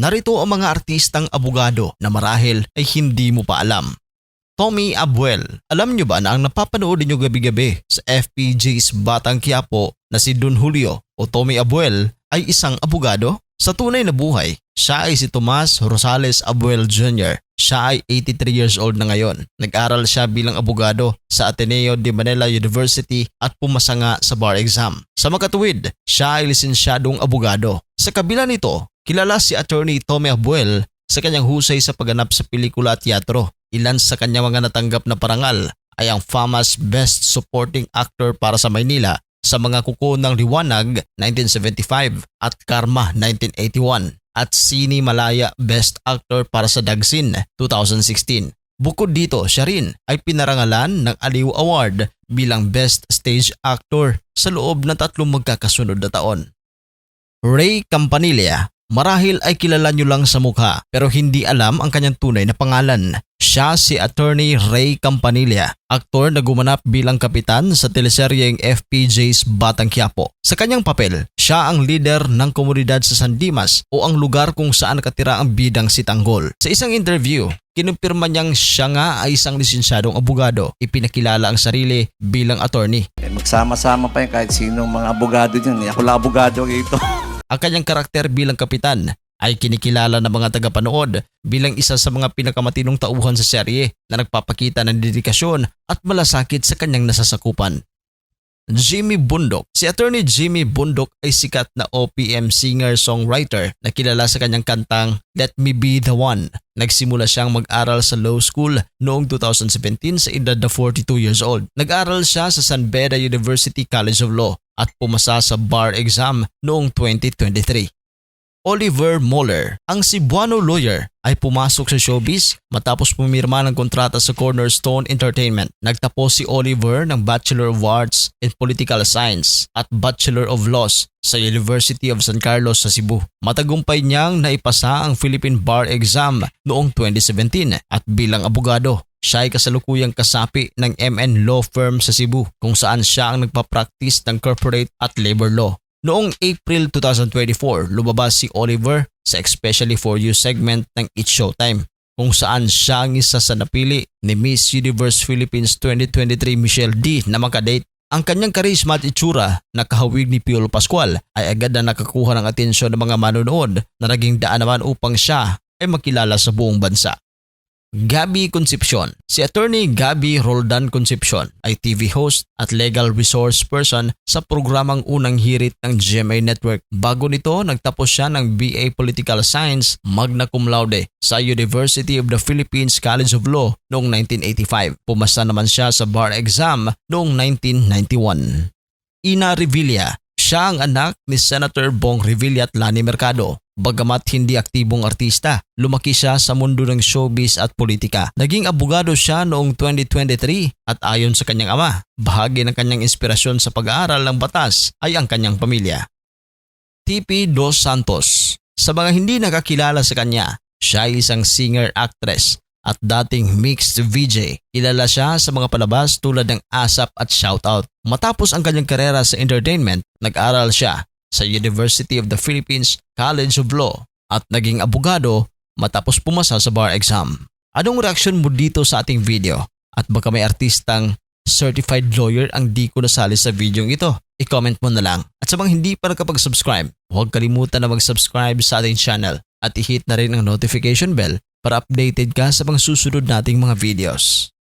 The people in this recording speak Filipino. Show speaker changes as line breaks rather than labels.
Narito ang mga artistang abogado na marahil ay hindi mo pa alam. Tommy Abuel. Alam nyo ba na ang napapanood ninyo gabi-gabi sa FPJ's Batang Quiapo na si Don Julio o Tommy Abuel ay isang abogado? Sa tunay na buhay, siya ay si Tomas Rosales Abuel Jr. Siya ay 83 years old na ngayon. Nag-aral siya bilang abogado sa Ateneo de Manila University at pumasa nga sa bar exam. Sa makatuwid, siya ay lisensyadong abogado. Sa kabila nito, kilala si attorney Tommy Abuel sa kanyang husay sa pagganap sa pelikula at teatro. Ilan sa kanyang mga natanggap na parangal ay ang FAMAS Best Supporting Actor para sa Maynila sa mga kuko ng Liwanag 1975 at Karma 1981 at Sini Malaya Best Actor para sa Dagsin 2016. Bukod dito, siya rin ay pinarangalan ng Aliw Award bilang Best Stage Actor sa loob ng tatlong magkakasunod na taon. Ray Campanilla Marahil ay kilala nyo lang sa mukha pero hindi alam ang kanyang tunay na pangalan. Siya si Attorney Ray Campanilla, aktor na gumanap bilang kapitan sa teleseryeng FPJ's Batang Quiapo. Sa kanyang papel, siya ang leader ng komunidad sa San Dimas o ang lugar kung saan nakatira ang bidang si Tanggol. Sa isang interview, kinumpirma niyang siya nga ay isang lisensyadong abogado. Ipinakilala ang sarili bilang attorney.
Eh, magsama-sama pa yan kahit sinong mga abogado dyan. Ako lang abogado rito.
Ang kanyang karakter bilang kapitan ay kinikilala ng mga tagapanood bilang isa sa mga pinakamatinong tauhan sa serye na nagpapakita ng dedikasyon at malasakit sa kanyang nasasakupan. Jimmy Bundok Si attorney Jimmy Bundok ay sikat na OPM singer-songwriter na kilala sa kanyang kantang Let Me Be The One. Nagsimula siyang mag-aral sa law school noong 2017 sa edad na 42 years old. Nag-aral siya sa San Beda University College of Law at pumasa sa bar exam noong 2023. Oliver Moller, ang Cebuano lawyer, ay pumasok sa showbiz matapos pumirma ng kontrata sa Cornerstone Entertainment. Nagtapos si Oliver ng Bachelor of Arts in Political Science at Bachelor of Laws sa University of San Carlos sa Cebu. Matagumpay niyang naipasa ang Philippine Bar Exam noong 2017 at bilang abogado siya ay kasalukuyang kasapi ng MN Law Firm sa Cebu kung saan siya ang nagpa-practice ng corporate at labor law. Noong April 2024, lumabas si Oliver sa Especially For You segment ng It's Showtime kung saan siya ang isa sa napili ni Miss Universe Philippines 2023 Michelle D na makadate. Ang kanyang karisma at itsura na kahawig ni Piolo Pascual ay agad na nakakuha ng atensyon ng mga manonood na naging daan naman upang siya ay makilala sa buong bansa. Gabi Concepcion Si attorney Gabi Roldan Concepcion ay TV host at legal resource person sa programang Unang Hirit ng GMA Network. Bago nito, nagtapos siya ng BA Political Science magna cum laude sa University of the Philippines College of Law noong 1985. Pumasa naman siya sa bar exam noong 1991. Ina Revilla siya ang anak ni Senator Bong Revilla at Lani Mercado. Bagamat hindi aktibong artista, lumaki siya sa mundo ng showbiz at politika. Naging abogado siya noong 2023 at ayon sa kanyang ama, bahagi ng kanyang inspirasyon sa pag-aaral ng batas ay ang kanyang pamilya. TP Dos Santos Sa mga hindi nakakilala sa kanya, siya ay isang singer-actress at dating mixed VJ. Kilala siya sa mga palabas tulad ng ASAP at Shoutout. Matapos ang kanyang karera sa entertainment, nag-aral siya sa University of the Philippines College of Law at naging abogado matapos pumasa sa bar exam. Anong reaksyon mo dito sa ating video? At baka may artistang certified lawyer ang di ko nasali sa video ito? I-comment mo na lang. At sa mga hindi pa nakapag-subscribe, huwag kalimutan na mag-subscribe sa ating channel at i-hit na rin ang notification bell para updated ka sa mga susunod nating mga videos.